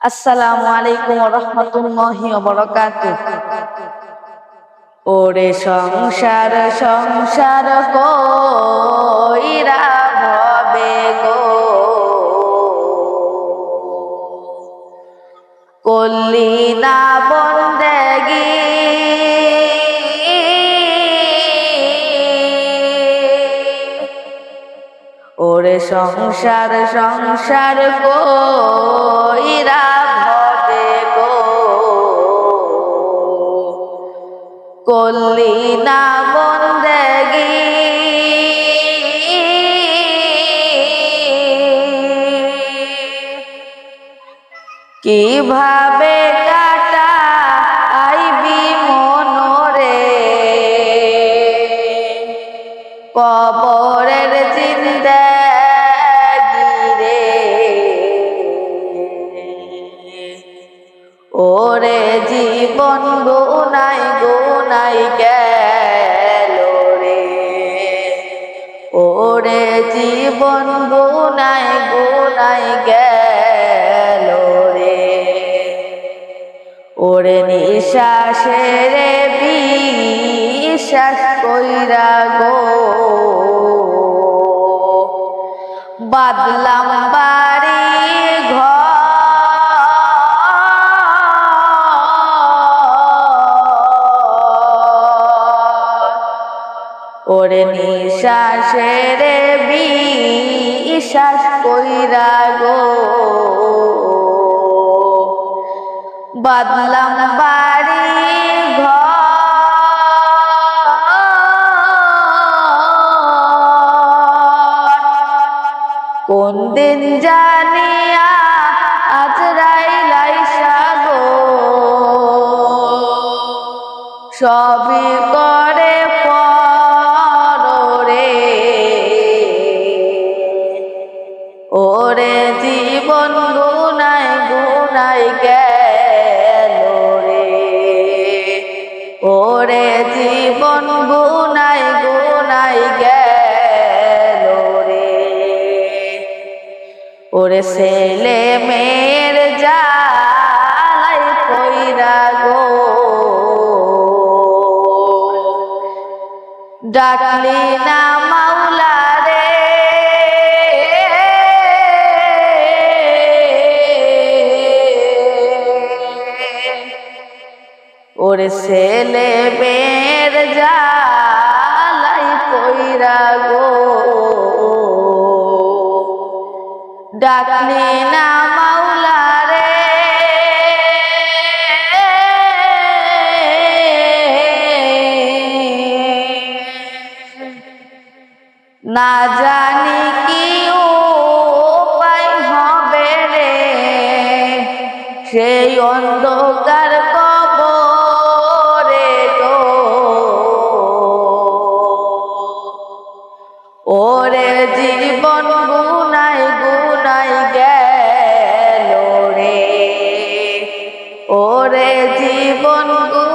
আসসালামু আলাইকুম রহমতুল্লাহি ওরে সংসার সংসার কইরা ভবে গো। কল্লি না বন্দেগি সংসার সংসার কইরা ভবে গো। কল্লি না বন্দেগি কীভাবে কাটা ওরে জীবন গুনাই গুনাই গেল রে। ওরে জীবন গুনাই গুনাই গেল রে। ওরে নিঃশ্বাসের বিশ্বাস কইরা গো। বাদলাম ওরে নিঃশ্বাসের বিশ্বাস কইরা গো। বাদলাম বাড়ি ঘর। কোন দিন জানিয়া আজ রাইলাই সাগো। সবই করে পরে ওরে জীবন গুনাই গুনাই গেল রে। ওরে জীবন গুনাই গুনাই গেল রে। ওরে ছেলে মেয়ের জালাই কইরা গো। ডাকলি না মাওলা ওরে ছেলে মেয়ের জালাই কইরা গো। ডাকলি না মাওলা রে না জানি কি উপায় হবে রে। সেই অন্ধকার জীবন গো।